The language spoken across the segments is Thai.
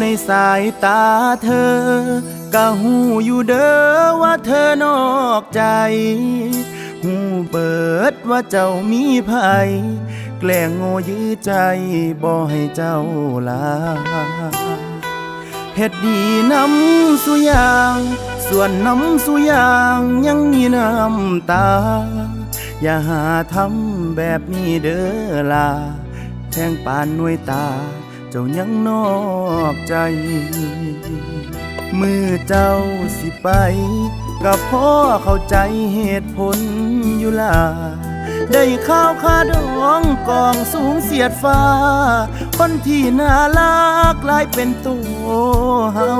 ในสายตาเธอก็หูอยู่เด้อว่าเธอนอกใจ หูเปิดว่าเจ้ามีภัย แกล้งโง่ยื้อใจบ่ให้เจ้าลาเฮ็ดดีน้ำสุยาง ส่วนน้ำสุยางยังมีน้ำตา อย่าหาทำแบบนี้เด้อลาแทงปานหน่วยตา จ้ายังนอกใจ มือเจ้าสิไปก็พ่อเข้าใจเหตุผลอยู่ล่ะได้ข้าวคาดองกองสูงเสียดฟ้า คนที่น่ารักกลายเป็นตัวเฮา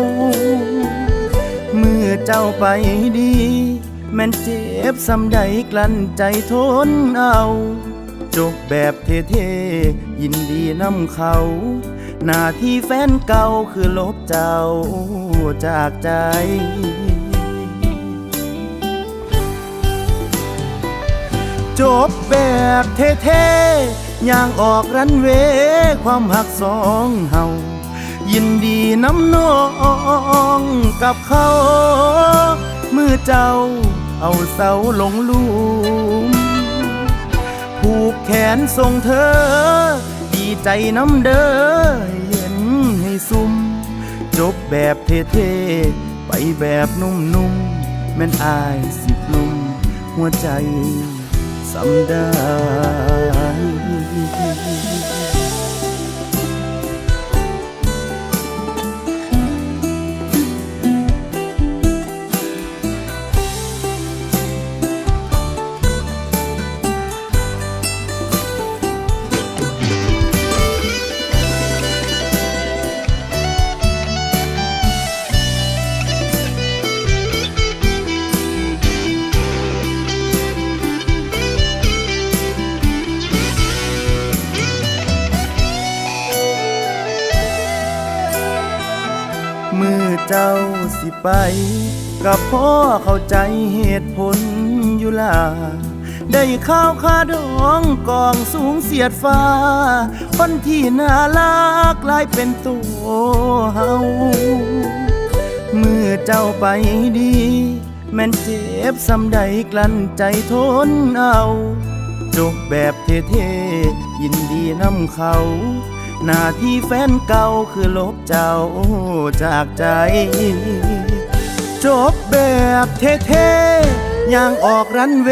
เมื่อเจ้าไปดี แม่นเจ็บสำใดกลั้นใจทนเอา จบแบบเท่ๆยินดีนำเขา หน้าที่แฟนเก่าคือลบเจ้าจากใจจบแบบเท่ๆอย่างออกรันเวความหักสองเฮา ยินดีน้ำนองกับเขา มือเจ้าเอาเสาลงลุม ผูกแขนส่งเธอ ดีใจน้ำเด้อเย็นให้ซุ่มจบแบบเท่ๆไปแบบนุ่มๆแม่นอายสิกลุ่มหัวใจสำได้ เจ้าสิไป กับพ่อเข้าใจเหตุผลอยู่ล่ะได้ข้าวคาดองกองสูงเสียดฟ้า คนที่น่ารักกลายเป็นตัวเฮาเมื่อเจ้าไปดี แม่นเจ็บสำใดกลั้นใจทนเอา จบแบบเท่ๆยินดีนำเขา หน้าที่แฟนเก่าคือลบเจ้าจากใจ จบแบบเท่ๆย่างออกรันเว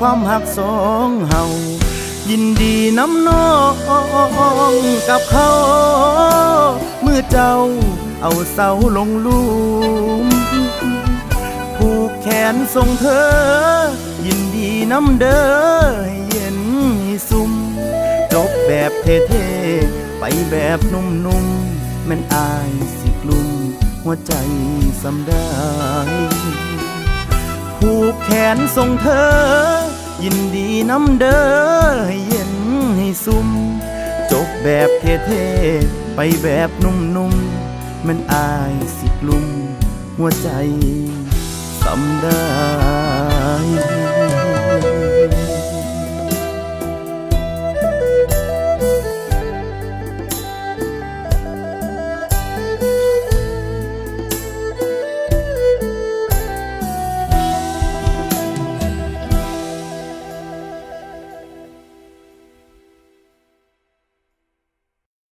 ความหักสองเฮายินดีน้ำนองกับเขาเมื่อเจ้าเอาเสาลงลุมผูกแขนส่งเธอ ยินดีน้ำเด้อ จบแบบเท่ๆ ไปแบบนุ่มๆแม่นอายสิกลุ่มหัวใจสำได้ผูกแขนส่งเธอ ยินดีน้ำเด้อให้เย็นให้ซุ่มจบแบบเท่ๆ ไปแบบนุ่มๆ มันอายสิกลุ่มหัวใจสำได้